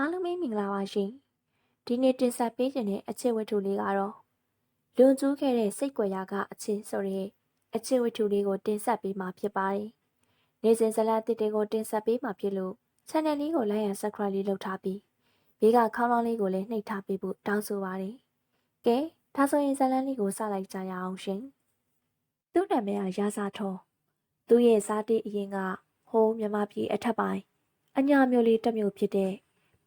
အားလုံးပဲမင်္ဂလာပါရှင်ဒီနေ့တင်ဆက်ပေးခြင်းတဲ့အချစ်ဝတ္ထုလေးကတော့လွန်ကျူးခဲ့တဲ့စိတ်ကြွယ်ရာကအချစ်ဆိုတဲ့အချစ်ဝတ္ထုလေးကိုတင်ဆက်ပေးမှာဖြစ်ပါတယ်နေ့စဉ်ဇလတ်တစ်တွေကိုတင်ဆက်ပေးမှာဖြစ်လို့ channel လေးကို like and subscribe လေးလုပ်ထားပြီးဘေးကခေါင်းလောင်းလေးကိုလည်းနှိပ်ထားပေးဖို့တောင်းဆိုပါတယ်ကဲဒါဆိုရင်ဇလတ်လေးကိုစလိုက်ကြရအောင်ရှင်သူ့နာမည်ကရာဇာထုံးသူ့ရဲ့စားတိအရင်ကဟိုးမြမပြည်အထက်ပိုင်းအညာမျိုးလေးတစ်မျိုးဖြစ်တဲ့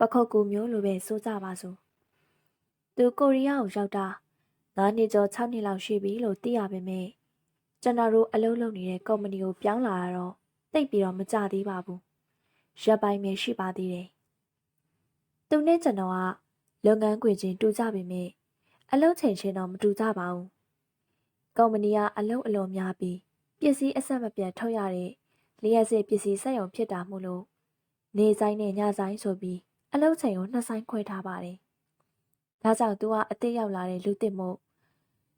ပခုတ်ကူမျိုးလိုပဲစိုးကြပါစို့သူကိုရီးယားကိုရောက်တာ9နှစ်ကျော်6နှစ်လောက်ရှိပြီလို့သိရပေမဲ့ကျွန်တော်တို့အလုပ်လုပ်နေတဲ့ကုမ္ပဏီကိုပြောင်းလာတာတော့တိတ်ပြီးတော့မကြသေးပါဘူးရက်ပိုင်းပဲရှိပါသေးတယ်သူနဲ့ကျွန်တော်ကလုပ်ငန်းခွင်ချင်းတူကြပေမဲ့အလုပ်ချိန်ချင်းတော့မတူကြပါဘူးကုမ္ပဏီကအလုပ်အလွန်များပြီးပစ္စည်းအဆက်မပြတ်ထုတ်ရတဲ့လျှက်စစ်ပစ္စည်းစက်ရုံဖြစ်တာမို့လို့နေဆိုင်နဲ့ညဆိုင်ဆိုပြီး အလုပ်ချိန်ကိုနှစ်ဆိုင်ခွဲထားပါတယ်။ဒါကြောင့်သူကအစ်စ်ရောက်လာတဲ့လူတစ်မို့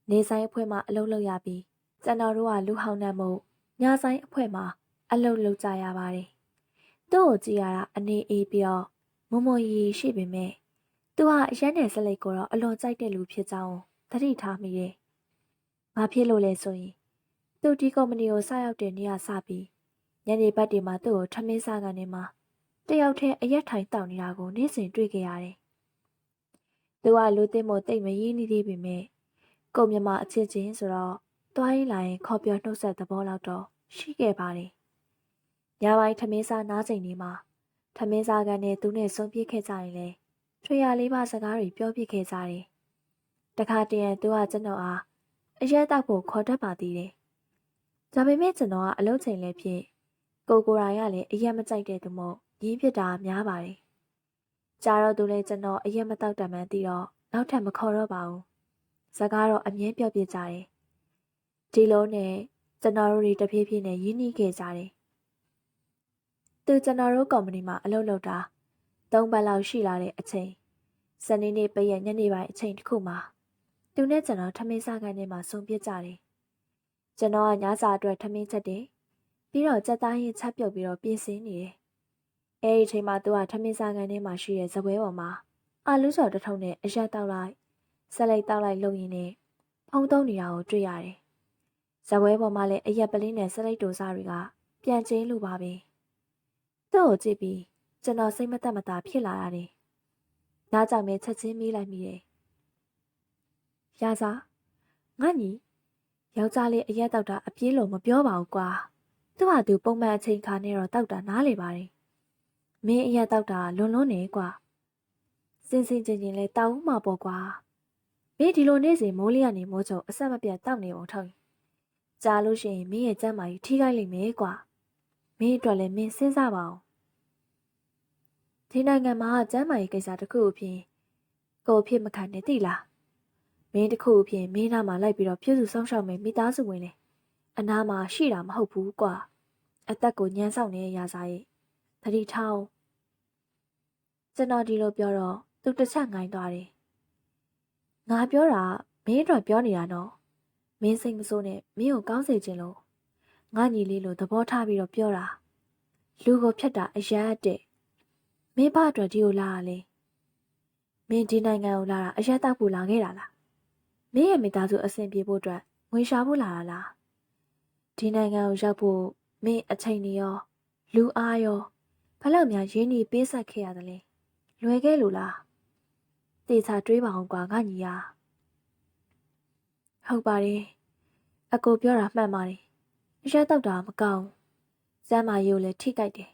နေဆိုင်အဖွဲမှာအလုပ်လုပ်ရပြီးကျွန်တော်တို့ကလူဟောင်းနှံ့မို့ညဆိုင်အဖွဲမှာအလုပ်လုပ်ကြရပါတယ်။သူ့ကိုကြည့်ရတာအနေအေးပြီးတော့မမရီရှိပေမဲ့သူကအရက်နယ်စလိတ်ကိုတော့အလွန်ကြိုက်တဲ့လူဖြစ်ကြောင်းသတိထားမိတယ်။ဘာဖြစ်လို့လဲဆိုရင်သူဒီကုမ္ပဏီကိုစရောက်တဲ့နေ့ကစပြီးညနေဘက်တွေမှာသူ့ကိုထမင်းစားကနေမှာ တယောက်တည်းအရက်ထိုင်တောက်နေတာကိုနေ့စဉ်တွေ့ခဲ့ရတယ်။သူကလူသိမို့တိတ်မရင်းနေသေးပေမဲ့ကိုမြမအချင်းချင်းဆိုတော့တွားရင်လာရင်ခေါ်ပြောနှုတ်ဆက်သဘောလောက်တော့ရှိခဲ့ပါတယ်။ညပိုင်းထမင်းစားနားချိန်လေးမှာထမင်းစားကန်နဲ့သူနဲ့ဆုံပြစ်ခဲ့ကြရင်လေထွေရလေးပါစကားတွေပြောပြခဲ့ကြတယ်။တခါတည်းသူကကျွန်တော်အားအရက်တောက်ဖို့ခေါ်တတ်ပါသေးတယ်။ဒါပေမဲ့ကျွန်တော်ကအလုပ်ချိန်လည်းဖြစ်ကိုကိုရာရလည်းအရက်မကြိုက်တဲ့သူမို့ ရင်းဖြစ်တာများပါတယ်။ကြာတော့သူလည်းကျွန်တော်အရက်မတောက်တမှန်းသိတော့နောက်ထပ်မခေါ်တော့ပါဘူး။စကားတော့အမြဲပြောပြကြတယ်။ဒီလိုနဲ့ကျွန်တော်တို့တွေတဖြည်းဖြည်းနဲ့ရင်းနှီးခဲ့ကြတယ်။သူကျွန်တော်တို့ကုမ္ပဏီမှာအလုပ်လုပ်တာ၃ပတ်လောက်ရှိလာတဲ့အချိန်စနေနေ့ပရက်ညနေပိုင်းအချိန်တစ်ခုမှာသူနဲ့ကျွန်တော်ထမင်းစားခိုင်းထဲမှာဆုံပြကြတယ်။ကျွန်တော်ကညစာအတွက်ထမင်းချက်တယ်။ပြီးတော့ကြက်သားရင်ချက်ပြုတ်ပြီးတော့ပြင်ဆင်နေတယ်။ အဲဒီအချိန်မှာသူကထမင်းစားကန်ထဲမှာရှိတဲ့ဇပွဲပေါ်မှာအာလူးစော်တစ်ထုံနဲ့အရက်တောက်လိုက်ဆက်လိုက်တောက်လိုက်လုပ်ရင်းနဲ့ဖုံးသုံးနေတာကိုတွေ့ရတယ်။ဇပွဲပေါ်မှာလည်းအရက်ပလင်းနဲ့ဆက်လိုက်တိုစားတွေကပြန်ကျင်းလိုပါပဲ။သူ့ကိုကြည့်ပြီးကျွန်တော်စိတ်မသက်မသာဖြစ်လာရတယ်။ဒါကြောင့်ပဲချက်ချင်းမေးလိုက်မိတယ်။ရာစာငါညီယောက်ျားလေးအရက်တောက်တာအပြေးလုံးမပြောပါဘူးကွာ။သူ့ဟာသူပုံမှန်အချိန်ခါနဲ့တော့တောက်တာနားလေပါတယ်။ မင်းအရက်တောက်တာလွန်လွန်းနေကွာ။စင်စင်ကျင်ကျင်လဲတောက်ဦးမှာပေါ့ကွာ။မင်းဒီလိုနေ့စဉ်မိုးလေးကနေမိုးချုံအဆက်မပြတ်တောက်နေပုံထောက်။ကြားလို့ရှိရင်မင်းရဲ့ကျမ်းမာကြီးထိခိုက်လိမ့်မယ်ကွာ။မင်းအတွက်လည်းမင်းစဉ်းစားပါအောင်။ဒီနိုင်ငံမှာကျမ်းမာရေးကိစ္စတစ်ခုအဖြစ်ကိုအဖြစ်မခံနဲ့သိလား။မင်းတစ်ခုအဖြစ်မင်းနားမှာလိုက်ပြီးတော့ပြုစုဆောင်ရှောက်မယ်မိသားစုဝင်လေ။အနားမှာရှိတာမဟုတ်ဘူးကွာ။အသက်ကိုညှမ်းဆောင်နေတဲ့ရာဇာရဲ့သတိထောင်း ကျွန်တော်ဒီလိုပြောတော့သူတစ်ချက်ငိုင်းသွားတယ်။ငါပြောတာမင်းတို့ပြောနေတာနော်။မင်းစိတ်မဆိုးနဲ့မင်းကိုကောင်းစေခြင်းလို့ငါညီလေးလိုသဘောထားပြီးတော့ပြောတာ။လူကိုဖြတ်တာအရတ်တဲ့။မင်းဘာအတွက်ဒီကိုလာရလဲ။မင်းဒီနိုင်ငံကိုလာတာအရက်တောက်ဖို့လာခဲ့တာလား။မင်းရဲ့မိသားစုအဆင်ပြေဖို့အတွက်ငွေရှာဖို့လာတာလား။ဒီနိုင်ငံကိုရောက်ဖို့မင်းအချိန်ကြီးရောလူအားရောဘလောက်များရင်းနှီးပေးဆက်ခဲ့ရတယ်လဲ လွယ်ခဲ့လို့လားတေချာတွေးပါအောင်ကွာငါညီယာဟုတ်ပါတယ်အကိုပြောတာမှန်ပါတယ်အရက်တောက်တာမကောင်းစမ်းမာရိုးလည်းထိကြိုက်တယ်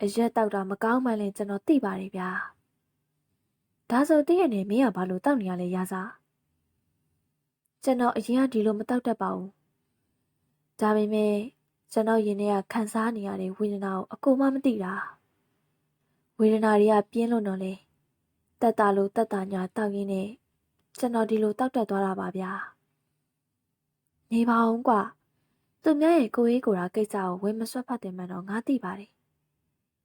အရက်တောက်တာမကောင်းမှလည်းကျွန်တော်သိပါတယ်ဗျာဒါဆိုတည့်ရနေမင်းကဘာလို့တောက်နေရလဲရာစားကျွန်တော်အရင်ကဒီလိုမတောက်တတ်ပါဘူးဒါပေမဲ့ကျွန်တော်ရင်ထဲကခံစားနေရတဲ့ဝေဒနာကိုအကိုမှမသိတာဝေ ဒနာတွေကပြင်းလို့တော့လေတက်တာလို့တက်တာညာတောက်ရင်းနဲ့ကျွန်တော်ဒီလိုတောက်တက်သွားတာပါဗျာနေပါအောင်ကွာသူများရဲ့ကိုရေးကိုရာကိစ္စကိုဝယ်မဆွတ်ဖတ်တယ်မှန်တော့ငါသိပါတယ်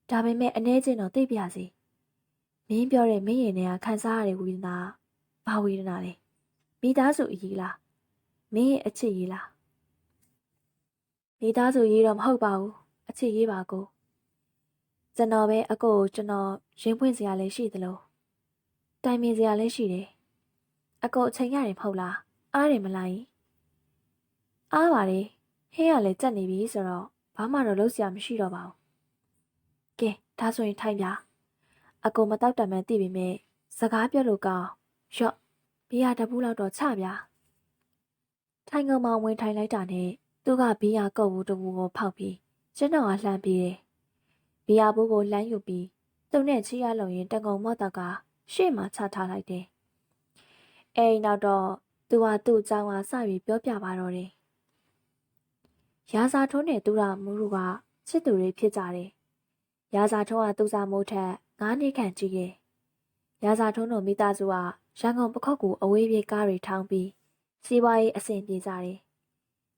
ဒါပေမဲ့အနေချင်းတော့သိပြစီမင်းပြောတဲ့မင်းရင်ထဲကခံစားရတဲ့ဝေဒနာဘာဝေဒနာလဲမိသားစုအရေးလားမင်းရဲ့အချစ်ရေးလားမိသားစုရေးတော့မဟုတ်ပါဘူးအချစ်ရေးပါကို ကျွန်တော်ပဲအကိုကိုကျွန်တော်ရင်ပွင့်စရာလည်းရှိသလိုတိုင်ပင်စရာလည်းရှိတယ်အကိုအချိန်ရတယ်မဟုတ်လားအားတယ်မလားယင်အားပါတယ်ဟင်းရလည်းကြက်နေပြီဆိုတော့ဘာမှတော့လုပ်စရာမရှိတော့ပါဘူးကဲဒါဆိုရင်ထိုင်ပြအကိုမတောက်တမ်းမှန်းသိပေမဲ့စကားပြောလို့ကောင်းရော့ဘီယာတပူးလောက်တော့ချပြထိုင်ကောင်မဝင်ထိုင်လိုက်တာနဲ့သူကဘီယာကုတ်ဘူးတပူကိုဖောက်ပြီးကျွန်တော်ကလှမ်းပြီးတယ် ဘီယာဘူးကိုလှမ်းယူပြီးသူနဲ့ချီရလုံရင်တန်ကုန်မော့တော့ကရှေ့မှာချထားလိုက်တယ်အဲ့ဒီနောက်တော့သူကသူ့အကြောင်းအားစပြီးပြောပြပါတော့တယ်ရာဇာထုံးနဲ့သူရမူတို့ကချစ်သူတွေဖြစ်ကြတယ်ရာဇာထုံးကသူ့စာမိုးထက်ငါးနှစ်ခန့်ကြီးရဲ့ရာဇာထုံးတို့မိသားစုကရန်ကုန်ပခောက်ကူအဝေးပြေးကားတွေထောင်းပြီးစီးပွားရေးအဆင်ပြေကြတယ်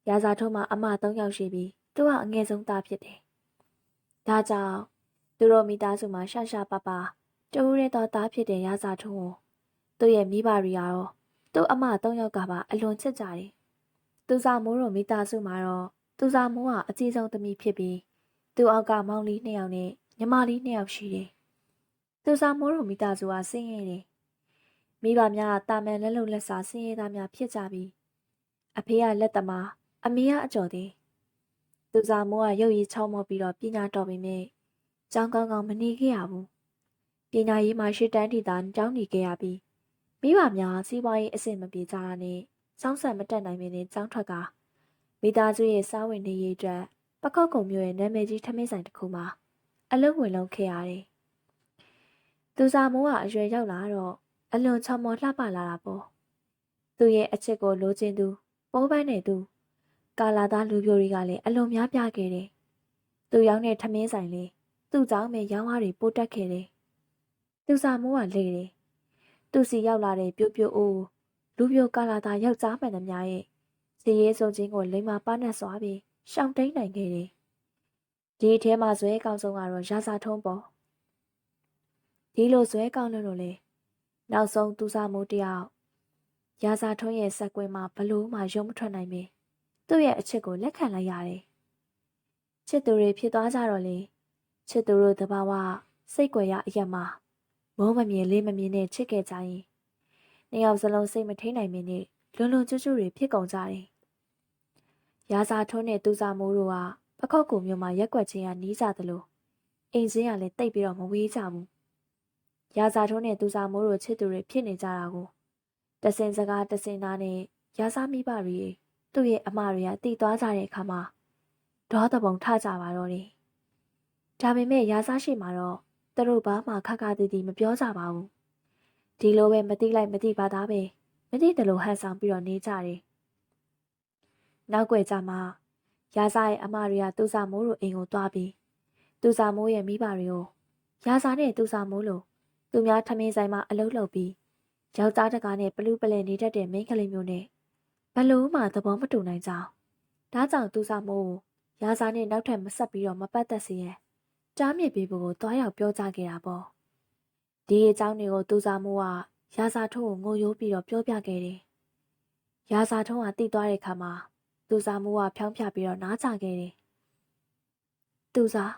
ရာဇာထုံးမှာအမ၃ယောက်ရှိပြီးသူကအငယ်ဆုံးသားဖြစ်တယ် ဒါကြောင့်သူတို့မိသားစုမှာရှာရှာပါပါတူရဲတော်သားဖြစ်တဲ့ရာဇာထုံးကိုသူ့ရဲ့မိဘတွေကတော့သူ့အမ၃ယောက်ကပါအလွန်ချစ်ကြတယ်သူစာမိုးတို့မိသားစုမှာတော့သူစာမိုးကအကြီးဆုံးသမီးဖြစ်ပြီးသူအောက်ကမောင်လေးနှစ်ယောက်နဲ့ညီမလေးနှစ်ယောက်ရှိတယ်သူစာမိုးတို့မိသားစုကဆင်းရဲတယ်မိဘများကတာမန်လက်လုံလက်စာဆင်းရဲသားများဖြစ်ကြပြီးအဖေကလက်သမားအမေကအကျော်သေး သူစာမိုးကရုပ်ရည်ချောင်းမောပြီးတော့ပညာတော်ပေမဲ့ကျောင်းကောင်းကောင်းမနေခဲ့ရဘူးပညာရေးမှာရှစ်တန်းထိသာကျောင်းနေခဲ့ရပြီးမိဘများစီးပွားရေးအဆင်မပြေကြတာနဲ့စောင်းဆက်မတက်နိုင်မင်းနဲ့ကျောင်းထွက်ကမိသားစုရဲ့စားဝင်နေရေးအတွက်ပကောက်ကုံမျိုးရဲ့နာမည်ကြီးထမင်းဆိုင်တစ်ခုမှာအလုပ်ဝင်လုပ်ခဲ့ရတယ်။သူစာမိုးကအရွယ်ရောက်လာတော့အလွန်ချောင်မောလှပလာတာပေါ့။သူ့ရဲ့အချစ်ကိုလိုချင်သူပိုးပန်းနေသူ ကာလာသားလူပြိုတွေကလည်းအလွန်များပြားခဲ့တယ်။သူရောက်တဲ့ထမင်းဆိုင်လေးသူ့ကြောင့်ပဲရောင်းဝါးတွေပိုတက်ခဲ့တယ်။သူစာမိုးကလေတယ်။သူ့စီရောက်လာတဲ့ပြို့ပြို့အိုးလူပြိုကာလာသားယောက်ျားမှန်သမျှရဲ့စီရဲစုံချင်းကိုလိမ္မာပါနဲ့စွာပြီးရှောင်တိန်နိုင်ခဲ့တယ်။ဒီအထဲမှာဇွဲကောင်းဆုံးကတော့ရာစာထုံးပေါ့။ဒီလိုဇွဲကောင်းလို့လို့လေနောက်ဆုံးသူစားမိုးတယောက်ရာစာထုံးရဲ့စက်ကွင်းမှာဘလို့မှရုံမထွက်နိုင်ပဲ သူ့ရဲ့အချစ်ကိုလက်ခံလိုက်ရတယ်။ချစ်သူတွေဖြစ်သွားကြတော့လေချစ်သူတို့တဘာဝစိတ်ွယ်ရအရက်မှာမုန်းမမြင်လေးမမြင်နဲ့ချစ်ခဲ့ကြရင်နှစ်ယောက်စလုံးစိတ်မထိန်နိုင်မင်းနဲ့လွန်လွန်ကျွတ်ကျွတ်တွေဖြစ်ကုန်ကြတယ်။ရာဇာထုံးနဲ့သူစာမိုးတို့ကပခောက်ကူမြို့မှာရက်ွက်ချင်းကနီးကြသလိုအိမ်စင်းကလည်းတိတ်ပြီးတော့မဝေးကြဘူး။ရာဇာထုံးနဲ့သူစာမိုးတို့ချစ်သူတွေဖြစ်နေကြတာကိုတစင်စကားတစင်သားနဲ့ရာဇာမိဘတွေ သူ့ရဲ့အမတွေကတည်သွားကြတဲ့အခါမှာဒေါသပုံထကြပါတော့တယ်။ဒါပေမဲ့ရာဇာရှိမှာတော့သူတို့ဘာမှခက်ခါတည်တည်မပြောကြပါဘူး။ဒီလိုပဲမတိလိုက်မတိပါသားပဲမတိတယ်လို့ဟန်ဆောင်ပြီးတော့နေကြတယ်။နောက်ွယ်ကြမှာရာဇာရဲ့အမတွေကသူစာမိုးတို့အိမ်ကိုတွားပြီးသူစာမိုးရဲ့မိဘတွေကိုရာဇာနဲ့သူစာမိုးလို့သူများထမင်းဆိုင်မှာအလုပ်လုပ်ပြီးယောက်ျားတကားနဲ့ပလူးပလဲနေတတ်တဲ့မိန်းကလေးမျိုးနဲ့ ဘလို့မှသဘောမတူနိုင်ကြ။ဒါကြောင့်သူစာမိုးကိုရာဇာနဲ့နောက်ထပ်မဆက်ပြီးတော့မပတ်သက်စေရန်တားမြစ်ပေးဖို့ကိုတွားရောက်ပြောကြားခဲ့တာပေါ့။ဒီအကြောင်းတွေကိုသူစာမိုးကရာဇာထုံးကိုငိုယိုးပြီးတော့ပြောပြခဲ့တယ်။ရာဇာထုံးကတိသွားတဲ့အခါမှာသူစားမိုးကဖြောင်းဖြပြီးတော့နားချခဲ့တယ်။သူစား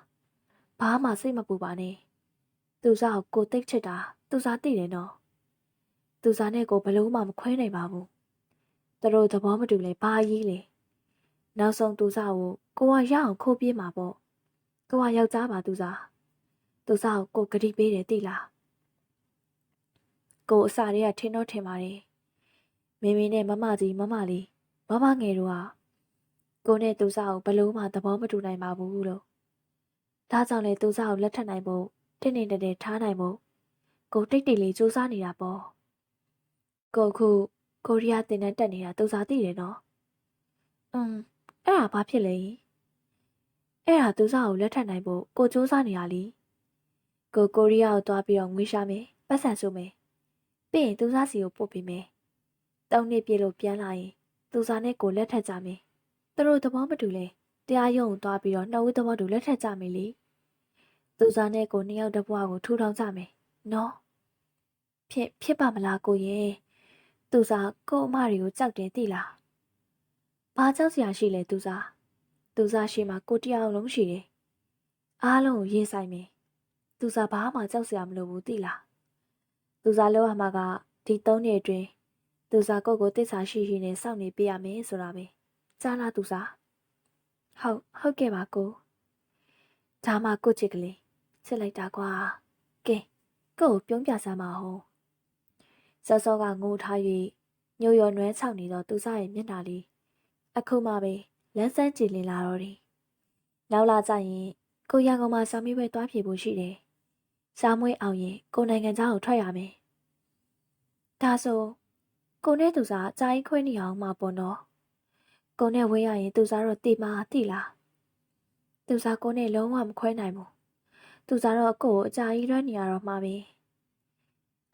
ဘာမှစိတ်မပူပါနဲ့။သူစားကိုကိုတိတ်ချစ်တာသူစားသိတယ်နော်။သူစားနဲ့ကိုဘလို့မှမခွဲနိုင်ပါဘူး။ သူတို့သဘောမတူလဲဘာကြီးလဲ။နောက်ဆုံးသူစားကိုကိုကရအောင်ခိုးပြေးမှာပေါ့။ကိုကယောက်ျားပါသူစား။သူစားကိုကိုဂတိပေးတယ်သိလား။ကိုအစာတွေကထင်းတော့ထင်ပါတယ်။မေမေနဲ့မမကြီးမမလေးမမငယ်တို့ကကိုနဲ့သူစားကိုဘလို့မှသဘောမတူနိုင်ပါဘူးလို့ဒါကြောင့်လေသူစားကိုလက်ထပ်နိုင်ဖို့တင်းနေတဲထားနိုင်ဖို့ကိုတိတ်တိတ်လေးစူးစမ်းနေတာပေါ့ကိုခု ကိုရီးယားတင်တန်းတက်နေတာသူစားသိတယ်နော်อืมအဲ့ဒါဘာဖြစ်လဲအဲ့ဒါသူစားကိုလက်ထပ်နိုင်ဖို့ကိုစူးစမ်းနေတာလीကိုကိုရီးယားကိုသွားပြီးတော့ငွေရှာမယ်ပတ်စံဆိုမယ်ပြီးရင်သူစားစီကိုပို့ပေးမယ်တောင်းနှစ်ပြည့်လို့ပြန်လာရင်သူစားနဲ့ကိုလက်ထပ်ကြမယ်သူတို့သဘောမတူလဲတရားရုံးသွားပြီးတော့နှစ်ဦးသဘောတူလက်ထပ်ကြမယ်လေသူစားနဲ့ကိုနှစ်ယောက်တဘွားကိုထူထောင်ကြမယ်နော်ဖြစ်ဖြစ်ပါမလားကိုရဲ့ သူစားကိုအမတွေကိုကြောက်တယ်သိလားဘာကြောက်စရာရှိလဲသူစားသူစားရှိမှကိုတရားလုံးရှိတယ်အားလုံးကိုရေးဆိုင်မယ်သူစားဘာမှကြောက်စရာမလိုဘူးသိလားသူစားလောက်ရမှာကဒီ၃နှစ်အတွင်းသူစားကိုယ့်ကိုတစ္ဆာရှိရှိနဲ့စောင့်နေပေးရမယ်ဆိုတာပဲကြားလားသူစားဟုတ်ဟုတ်ကဲ့ပါကိုဒါမှကိုချစ်ကလေးချစ်လိုက်တာကွာကဲကို့ကိုပြုံးပြစမ်းပါဦး စောစောကငိုထား၍ညိုရော်နွမ်းချောက်နေတော့သူစားရဲ့မျက်နှာလေးအခုမှပဲလန်းဆန်းကြည်လင်လာတော့တယ်နောက်လာကြရင်ကိုရန်ကုန်မှာစာမေးပွဲတွားဖြေဖို့ရှိတယ်စာမွေးအောင်ရင်ကိုနိုင်ငံသားကိုထွက်ရမယ်ဒါဆိုကိုနဲ့သူစားကြာရင်ခွဲနေအောင်မှာပေါ့နော်ကိုနဲ့ဝေးရရင်သူစားတော့တိမာတိလားသူစားကိုနဲ့လုံးဝမခွဲနိုင်ဘူးသူစားတော့ကိုကိုအကြာကြီးလွှဲနေရတော့မှာပဲ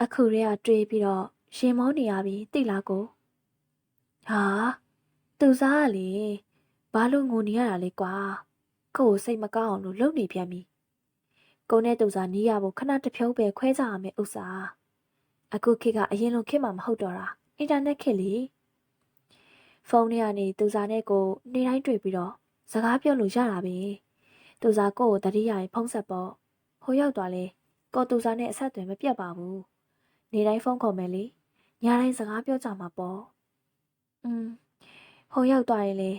အခုတည်းကတွေးပြီးတော့ရှင်မောနေရပြီတိလားကိုဟာသူစားကလေဘာလို့ငိုနေရတာလဲကွာကိုကိုစိတ်မကောင်းအောင်လို့လုပ်နေပြန်ပြီကိုနဲ့သူစားနီးရဖို့ခဏတစ်ဖြုံးပဲခွဲကြရမယ်ဥစ္စာအခုခေတ်ကအရင်လိုခေတ်မှမဟုတ်တော့တာအင်တာနက်ခေတ်လေဖုန်းထဲကနေသူစားနဲ့ကိုနေ့တိုင်းတွေ့ပြီးတော့စကားပြောလို့ရတာပဲသူစားကိုကိုတတိယရင်ဖုန်းဆက်ပေါ့ဟိုရောက်သွားလဲကိုသူစားနဲ့အဆက်အသွယ်မပြတ်ပါဘူး နေတိုင်းဖုန်းခေါ်မယ်လေညတိုင်းစကားပြောကြမှာပေါ့อืมဟိုရောက်သွားရင်လေ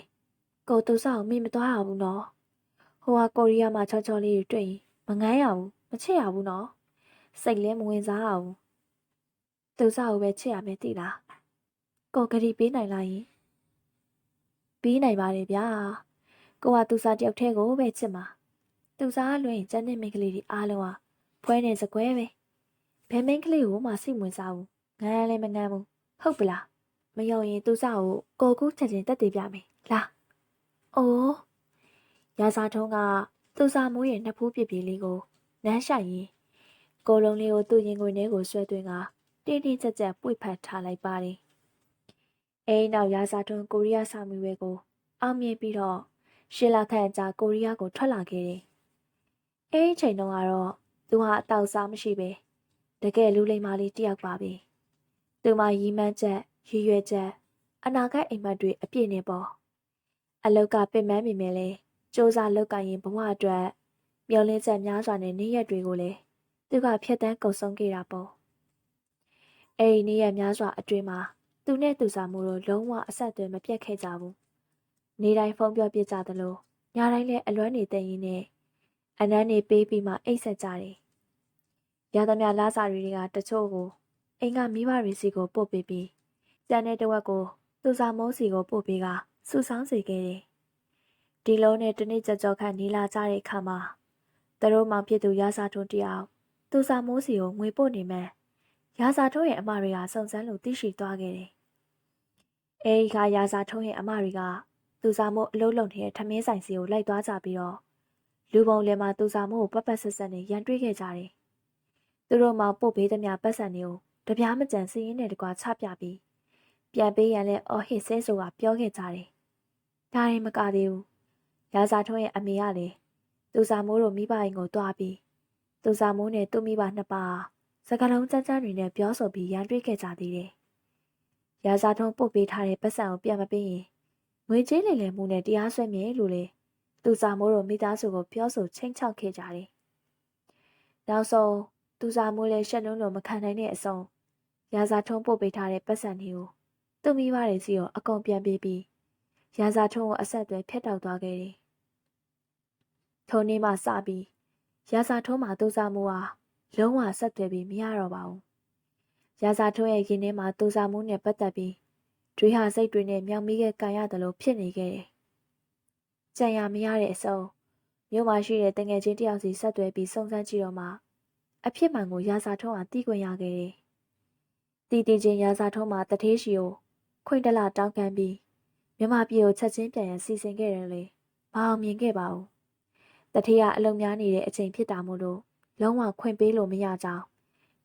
ကိုသူစားကိုမိမသွားရဘူးနော်ဟိုကကိုရီးယားမှာချောချောလေးတွေတွေ့ရင်မငန်းရဘူးမချစ်ရဘူးနော်စိတ်လဲမဝင်စားရဘူးသူစားကိုပဲချစ်ရမယ်တိလားကိုဂရီပေးနိုင်လားယင်ပေးနိုင်ပါတယ်ဗျာကိုကသူစားတယောက်တည်းကိုပဲချစ်မှာသူစားလွင်ကျန်တဲ့မိန်းကလေးတွေအားလုံးဟာဖွဲနေစကွဲပဲ ဘယ်မိန်းကလေးကိုမှစိတ်ဝင်စားဘူးငန်းလည်းမငန်းဘူးဟုတ်ပလားမယုံရင်သူစားကိုကိုကူးချက်ချင်းတက်တည်ပြမယ်လာအိုးရာဇာထုံးကသူစားမိုးရဲ့နှစ်ဖူးပြပြလေးကိုနမ်းရှိုက်ရင်ကိုလုံးလေးကိုသူ့ရင်ခွင်ထဲကိုဆွဲသွင်းကတင်းတင်းကြပ်ကြပ်ပွေဖတ်ထားလိုက်ပါတယ်။အဲဒီနောက်ရာဇာထွန်းကိုရီးယားစာမီဝဲကိုအောင်မြင်ပြီးတော့ရှစ်လခန့်ကြာကိုရီးယားကိုထွက်လာခဲ့တယ်။အဲဒီချိန်တုန်းကတော့သူဟာအတောက်စားမရှိပဲ တကယ်လူလိမ္မာလေးတယောက်ပါပဲ။သူမရီမန်းချက်ရည်ရွယ်ချက်အနာဂတ်အိမ်မက်တွေအပြည့်နဲ့ပေါ့။အလောက်ကပင်ပန်းမိမယ်လေစ조사လောက်ကရင်ဘဝအတွက်မျောလင်းချက်များစွာနဲ့နေ့ရက်တွေကိုလည်းသူကဖျက်ဆီးကုံဆုံးခဲ့တာပေါ့။အဲဒီနေ့ရက်များစွာအတွင်းမှာသူနဲ့သူစာမှုတို့လုံးဝအဆက်အသွယ်မပြတ်ခဲ့ကြဘူး။နေတိုင်းဖုန်းပြောပြကြသလိုညတိုင်းလည်းအလွမ်းနေတဲ့ရင်းနဲ့အနမ်းနေပေးပြီးမှအိတ်ဆက်ကြတယ်။ ရသမျှလားစာတွေကတချို့ကိုအိမ်ကမိဘတွေစီကိုပို့ပေးပြီးကျန်တဲ့တဝက်ကိုသူစာမိုးစီကိုပို့ပေးကစူဆောင်းစေခဲ့တယ်။ဒီလုံးနဲ့တနေ့ကြကြောခန့်နေလာကြတဲ့အခါမှာသူတို့မောင်ဖြစ်သူရာစာထွန်းတယောက်သူစာမိုးစီကိုငွေပို့နေမှရာစာထွန်းရဲ့အမတွေကစုံစမ်းလို့သိရှိသွားခဲ့တယ်။အဲဒီကရာစာထွန်းရဲ့အမတွေကသူစာမိုးအလုံးလုံးနေတဲ့ထမင်းဆိုင်စီကိုလိုက်သွားကြပြီးတော့လူပုံလည်းမှာသူစာမိုးကိုပတ်ပတ်ဆက်ဆက်နဲ့ရန်တွေးခဲ့ကြတယ်။ သူတို့မောင်ပို့ပေးသမျှပတ်စံတွေကိုတပြားမကြံစီးရင်နဲ့တကွာချပြပြီးပြန်ပေးရန်လဲအော်ဟစ်ဆဲဆိုတာပြောခဲ့ကြတယ်။ဒါရင်မကသေးဘူး။ရာဇာထွန်းရဲ့အမေကလည်းသူစာမိုးတို့မိဘအိမ်ကိုတွားပြီးသူစာမိုးနဲ့သူ့မိဘနှစ်ပါးစကလုံးကျန်းကျန်းတွေနဲ့ပြောဆိုပြီးရန်တွေ့ခဲ့ကြသေးတယ်။ရာဇာထွန်းပုတ်ပေးထားတဲ့ပတ်စံကိုပြန်မပေးရင်ငွေကြေးလိမ်လည်မှုနဲ့တရားစွဲမယ်လို့လေသူစာမိုးတို့မိသားစုကိုပြောဆိုချင်းချောက်ခဲ့ကြတယ်။နောက်ဆုံး သူစာမိုးလည်းရှက်လုံးလုံးမခံနိုင်တဲ့အဆုံးရာဇာထုံးပို့ပေးထားတဲ့ပတ်စံတွေကိုသူ့မိဘတွေစီကိုအကုန်ပြန်ပေးပြီးရာဇာထုံးကိုအဆက်အသွယ်ဖျက်တောက်သွားခဲ့တယ်။ထုံးနေ့မှစပြီးရာဇာထုံးမှာသူစားမှုဟာလုံးဝဆက်သွယ်ပြီးမရတော့ပါဘူး။ရာဇာထုံးရဲ့ရင်ထဲမှာသူစားမှုနဲ့ပတ်သက်ပြီးတွေးဟာစိတ်တွေနဲ့မြောင်မိခဲ့ကန်ရတယ်လို့ဖြစ်နေခဲ့တယ်။ကြံရမရတဲ့အစုံမြို့မှာရှိတဲ့တငယ်ချင်းတယောက်စီဆက်သွယ်ပြီးစုံစမ်းကြည့်တော့မှ အဖြစ်မှန်ကိုရာဇာထုံးဟာသိခွင့်ရခဲ့တယ်။တီတီချင်းရာဇာထုံးမှာတထေးရှိကိုခွင့်တလတောင်းခံပြီးမြမပြေကိုချက်ချင်းပြန်ရန်စီစဉ်ခဲ့တယ်လေမအောင်မြင်ခဲ့ပါဘူးတထေးကအလုံများနေတဲ့အချိန်ဖြစ်တာမို့လို့လုံးဝခွင့်ပေးလို့မရကြောင်း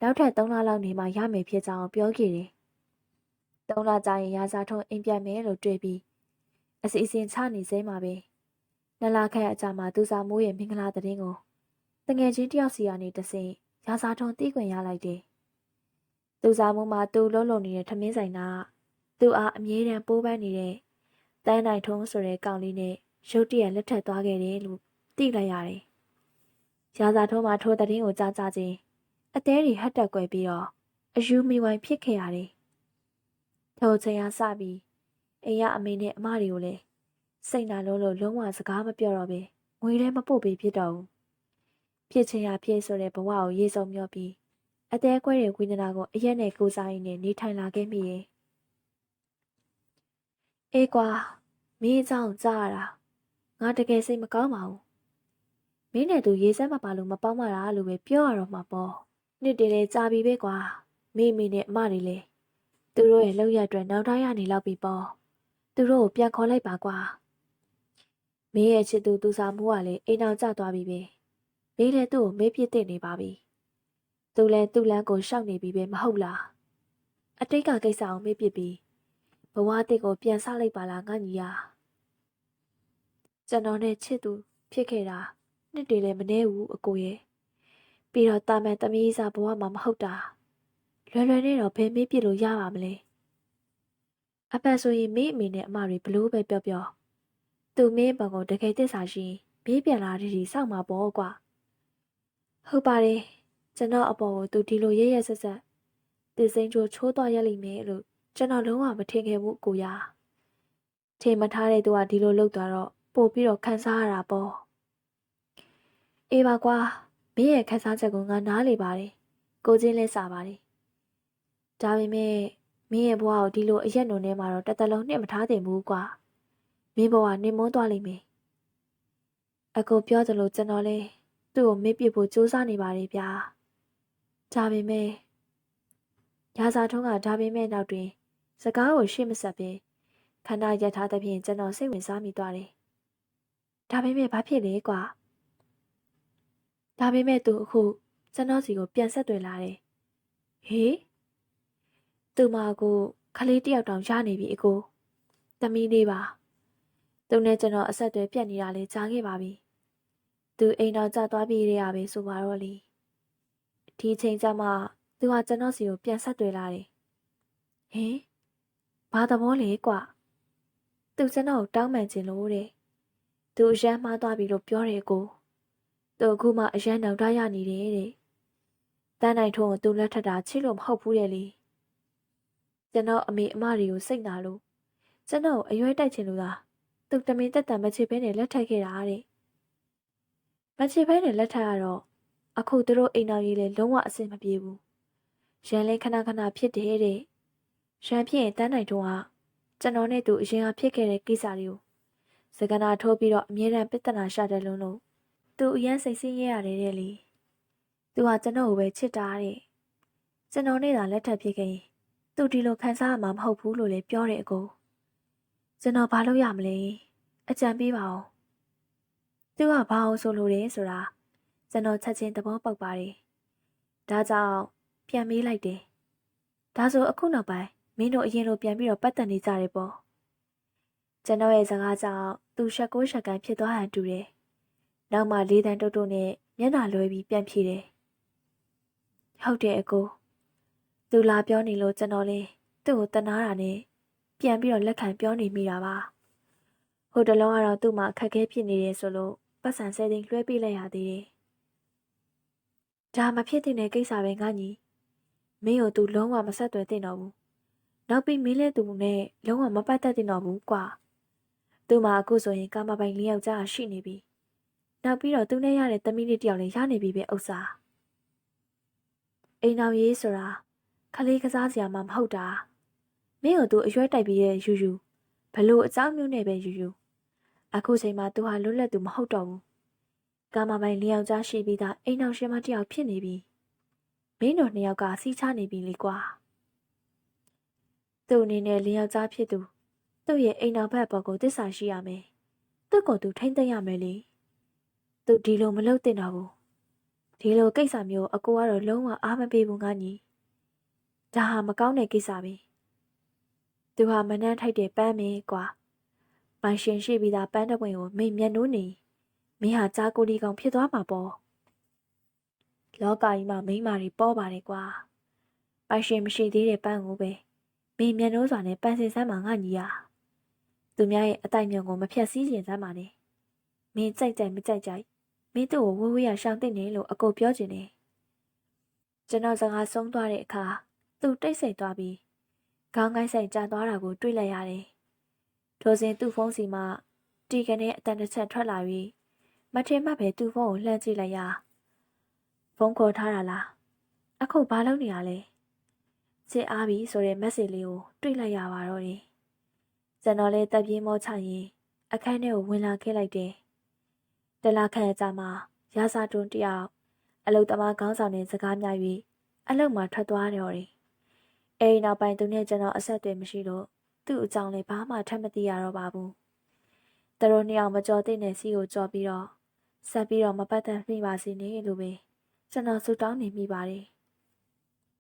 နောက်ထပ်3လလောက်နေမှရမယ်ဖြစ်ကြောင်းပြောခဲ့တယ်3လကြာရင်ရာဇာထုံးအိမ်ပြန်မယ်လို့တွေ့ပြီးအစီအစဉ်ချနေစေမှာပဲနလခန့်အကြာမှာသူစာမိုးရဲ့မင်္ဂလာသတင်းကိုတငယ်ချင်းတယောက်စီကနေတဆင့် ရာဇာထုံးတီးခွင့်ရလိုက်တယ်သူစားမှုမှာသူ့လုံးလုံးနေတဲ့ထမင်းဆိုင်ကသူ့အားအမြဲတမ်းပိုးပန်းနေတဲ့တန်းနိုင်ထုံးဆိုတဲ့ကောင်လေးနဲ့ရုတ်တရက်လက်ထပ်သွားခဲ့တယ်လို့သိလိုက်ရတယ်ရာဇာထုံးမှာထိုးတဲ့တင်းကိုကြားကြချင်းအသေးတွေဟတ်တက်ကွယ်ပြီးတော့အယူမီဝိုင်ဖြစ်ခဲ့ရတယ်။ထိုချိန်ကစပြီးအိမ်ရအမေနဲ့အမတွေကိုလည်းစိတ်နာလုံးလို့လုံးဝစကားမပြောတော့ပဲငွေလည်းမပို့ပေးဖြစ်တော့ဘူး။ ဖြစ်ချင်ရဖြစ်ဆိုတဲ့ဘဝကိုရေစုံမျောပြီးအသေးကွဲတဲ့ဝိညာဏကိုအရက်နဲ့ကိုးစားရင်းနဲ့နေထိုင်လာခဲ့မိရဲ့။အေးကွာမင်းအကြောင်းကြားရတာငါတကယ်စိတ်မကောင်းပါဘူး။မင်းနဲ့သူရေးစမ်းမပါလို့မပေါင်းမတာလို့ပဲပြောရတော့မှာပေါ့။နှစ်တည်းလေကြာပြီပဲကွာ။မိမိနဲ့အမတွေလေသူတို့ရဲ့လောက်ရအတွက်နောက်တိုင်းရနေလောက်ပြီပေါ့။သူတို့ကိုပြန်ခေါ်လိုက်ပါကွာ။မင်းရဲ့ချစ်သူသူစားမှုကလည်းအိမ်အောင်ကျသွားပြီပဲ။ မင်းလည်းသူ့ကိုမေးပြစ်တင်နေပါပြီ။သူလည်းသူ့လမ်းကိုရှောက်နေပြီပဲမဟုတ်လား။အတိတ်ကကိစ္စအောင်မေးပြစ်ပြီးဘဝတစ်ကိုပြန်ဆလိုက်ပါလားငါညီယာ။ကျွန်တော်နဲ့ချစ်သူဖြစ်ခဲ့တာနှစ်တည်းလည်းမနှဲဘူးအကိုရဲ့။ပြီးတော့တာမန်တမီးစားဘဝမှာမဟုတ်တာ။လွယ်လွယ်နဲ့တော့ဘယ်မေးပြစ်လို့ရပါမလဲ။အပတ်ဆိုရင်မေးအမေနဲ့အမတွေဘလို့ပဲပြောပြောသူမင်းဘကိုတကယ်တစ္ဆာရှိမေးပြန်လာတဲ့ဒီစောက်မှာပေါ့ကွာ။ ဟုတ်ပါတယ်။ကျွန်တော်အပေါ်ကိုသူဒီလိုရဲရဲဆက်ဆက်တည်စိမ့်ချိုးချိုးသွားရလိမ့်မယ်လို့ကျွန်တော်လုံးဝမထင်ခဲ့ဘူးကိုရ။ထင်မထားတဲ့သူကဒီလိုလုပ်သွားတော့ပို့ပြီးတော့ခံစားရတာပေါ့။အေးပါကွာမင်းရဲ့ခံစားချက်ကိုငါနားလေပါတယ်။ကိုချင်းလဲစားပါတယ်။ဒါပေမဲ့မင်းရဲ့ဘဝကိုဒီလိုအရက်နုံထဲမှာတော့တစ်သက်လုံးနှစ်မထားသင့်ဘူးကွာ။မင်းဘဝနေမွန်းသွားလိမ့်မယ်။အကိုပြောသလိုကျွန်တော်လဲ သူ့ကိုမေ့ပြဖို့စူးစမ်းနေပါတယ်ဗျာ။ဒါပေမဲ့ရာဇာထုံးကဒါပေမဲ့နောက်တွင် စကားကိုရှေ့မဆက်ဘဲခန္ဓာရက်ထားသဖြင့်ကျွန်တော်စိတ်ဝင်စားမိသွားတယ်။ဒါပေမဲ့ဘာဖြစ်လဲကွာ။ဒါပေမဲ့သူအခုကျွန်တော်စီကိုပြန်ဆက်သွယ်လာတယ်။ဟေးသူမကိုခလေးတယောက်တောင်ရနေပြီအကို။တမီးလေးပါ။သူနဲ့ကျွန်တော်အဆက်အသွယ်ပြတ်နေတာလေကြားခဲ့ပါပြီ။ သူအိမ်တော်ကျသွားပြီးရရပဲဆိုပါတော့လေ။ဒီချိန်ကျမှသူကကျွန်တော်စီကိုပြန်ဆက်သွယ်လာတယ်။ဟင်ဘာသဘောလဲကွ။သူကျွန်တော်ကိုတောင်းပန်ခြင်းလို့တဲ့။သူအရန်မှားသွားပြီလို့ပြောတယ်ကို။သူအခုမှအရန်နောက်တရနေတယ်တဲ့။တန်းနိုင်ထုံးကိုသူလက်ထက်တာချစ်လို့မဟုတ်ဘူးတဲ့လေ။ကျွန်တော်အမေအမတွေကိုစိတ်နာလို့ကျွန်တော်အရွယ်တိုက်ချင်လို့လား။သူတမင်တက်တံမချစ်ဘဲနဲ့လက်ထက်ခဲ့တာတဲ့။ မချစ်ဘဲနဲ့လက်ထက်ရတော့အခုသူတို့အိမ်တော်ကြီးလည်းလုံးဝအဆင်မပြေဘူး။ရန်လဲခဏခဏဖြစ်တယ်တဲ့။ရန်ဖြစ်ရင်တန်းနိုင်ထုံးကကျွန်တော်နဲ့သူအရင်ကဖြစ်ခဲ့တဲ့ကိစ္စတွေကိုစကနာထိုးပြီးတော့အမြဲတမ်းပြဿနာရှာတယ်လို့လို့သူအရင်စိတ်ဆင်းရဲရတယ်တဲ့လေသူကကျွန်တော်ကိုပဲချစ်တာတဲ့ကျွန်တော်နဲ့သာလက်ထပ်ဖြစ်ခဲ့ရင်သူဒီလိုခံစားရမှာမဟုတ်ဘူးလို့လည်းပြောတယ်အကိုကျွန်တော်ဘာလုပ်ရမလဲအကြံပေးပါအောင် သူကဘာအောင်ဆိုလို့လဲဆိုတာကျွန်တော်ချက်ချင်းသဘောပေါက်ပါတယ်ဒါကြောင့်ပြန်မေးလိုက်တယ်ဒါဆိုအခုနောက်ပိုင်းမင်းတို့အရင်လိုပြန်ပြီးတော့ပတ်သက်နေကြတယ်ပေါ့ကျွန်တော်ရဲ့စကားကြောင့်သူရှက်ကိုရှက်ကန်ဖြစ်သွားဟန်တူတယ်နောက်မှလေးတန်းတုတ်တုတ်နဲ့မျက်နှာလွှဲပြီးပြန်ဖြေတယ်ဟုတ်တယ်အကိုသူလာပြောနေလို့ကျွန်တော်လေးသူ့ကိုတနာတာနဲ့ပြန်ပြီးတော့လက်ခံပြောနေမိတာပါဟိုတလုံးကတော့သူ့မှာအခက်အခဲဖြစ်နေတယ်ဆိုလို့ ပတ်စံဆဲသိန်းလွှဲပေးလိုက်ရသေးတယ်။ဒါမဖြစ်သင့်တဲ့ကိစ္စပဲငါညီမင်းကိုသူလုံးဝမဆက်သွယ်သင့်တော့ဘူး။နောက်ပြီးမင်းလည်းသူနဲ့လုံးဝမပတ်သက်သင့်တော့ဘူးကွာ။သူမှအခုဆိုရင်ကာမပိုင်လေးယောက်ကြားရှိနေပြီ။နောက်ပြီးတော့သူနဲ့ရတဲ့သမီးလေးတယောက်လည်းရနေပြီပဲဥစ္စာ။အိမ်တော်ရေးဆိုတာခလေးကစားစရာမှမဟုတ်တာ။မင်းကိုသူအရွက်တိုက်ပြီးရဲ့ယူယူဘလို့အကြောင်းမျိုးနဲ့ပဲယူယူ။ အခုချိန်မှာသူဟာလွတ်လပ်သူမဟုတ်တော့ဘူးကာမပိုင်လေးယောက်ျားရှိပြီးသားအိမ်တော်ရှင်မတယောက်ဖြစ်နေပြီမင်းတို့နှစ်ယောက်ကစီးချနေပြီလေကွာသူ့အနေနဲ့လင်းယောက်ျားဖြစ်သူသူ့ရဲ့အိမ်တော်ဘက်ဘော်ကိုတစ္ဆာရှိရမယ်သူ့ကိုသူထိမ့်သိမ့်ရမယ်လေသူဒီလိုမလုပ်သင့်တော့ဘူးဒီလိုကိစ္စမျိုးအကိုကတော့လုံးဝအားမပေးဘူးငါညီဒါဟာမကောင်းတဲ့ကိစ္စပဲသူဟာမနှမ်းထိုက်တဲ့ပန်းမင်းကွာ ပိုင်ရှင်ရှိပြီးသားပန်းတပွင့်ကိုမိမျက်နှိုးနေမင်းဟာကြားကိုဒီကောင်ဖြစ်သွားမှာပေါ့လောကကြီးမှာမိန်းမတွေပေါ်ပါတယ်ကွာပိုင်ရှင်မရှိသေးတဲ့ပန်းကိုပဲမင်းမျက်နှိုးစွာနဲ့ပန်းစင်ဆန်းမှာငါညီယာသူများရဲ့အတိုင်မြုံကိုမဖြတ်စည်းခြင်းစမ်းပါနဲ့မင်းကြိုက်ကြိုက်မကြိုက်ကြိုက်မင်းတို့ကိုဝေးဝေးရရှောင်သိနေလို့အကိုပြောချင်တယ်ကျွန်တော်စကားဆုံးသွားတဲ့အခါသူတိတ်ဆိတ်သွားပြီးခေါင်းကိုင်းဆိုင်ကျသွားတာကိုတွေ့လိုက်ရတယ် ထိုစဉ်သူ့ဖုန်းစီမှာတီကနေအတန်တစ်ချက်ထွက်လာပြီးမထင်မှတ်ပဲသူ့ဖုန်းကိုလှမ်းကြည့်လိုက်ရဖုန်းခေါ်ထားတာလားအခုဘာလုပ်နေရလဲချစ်အားပြီဆိုတဲ့ message လေးကိုတွေ့လိုက်ရပါတော့တယ်ကျွန်တော်လည်းတက်ပြေးမောချရင်အခန်းထဲကိုဝင်လာခဲ့လိုက်တယ်တလားခန့်အကြာမှာရာစာတွန်းတယောက်အလုတ်သမားခေါင်းဆောင်နဲ့စကားများ၍အလုတ်မှာထွက်သွားတော့တယ်အဲဒီနောက်ပိုင်းသူနဲ့ကျွန်တော်အဆက်အသွယ်မရှိလို့ သူ့အကြောင်းလည်းဘာမှထပ်မသိရတော့ပါဘူးသူတို့နှစ်ယောက်မကြော်သိတဲ့စီကိုကြော်ပြီးတော့ဆက်ပြီးတော့မပတ်သက်မိပါစေနဲ့လို့ပဲကျွန်တော်ဆုတောင်းနေမိပါတယ်။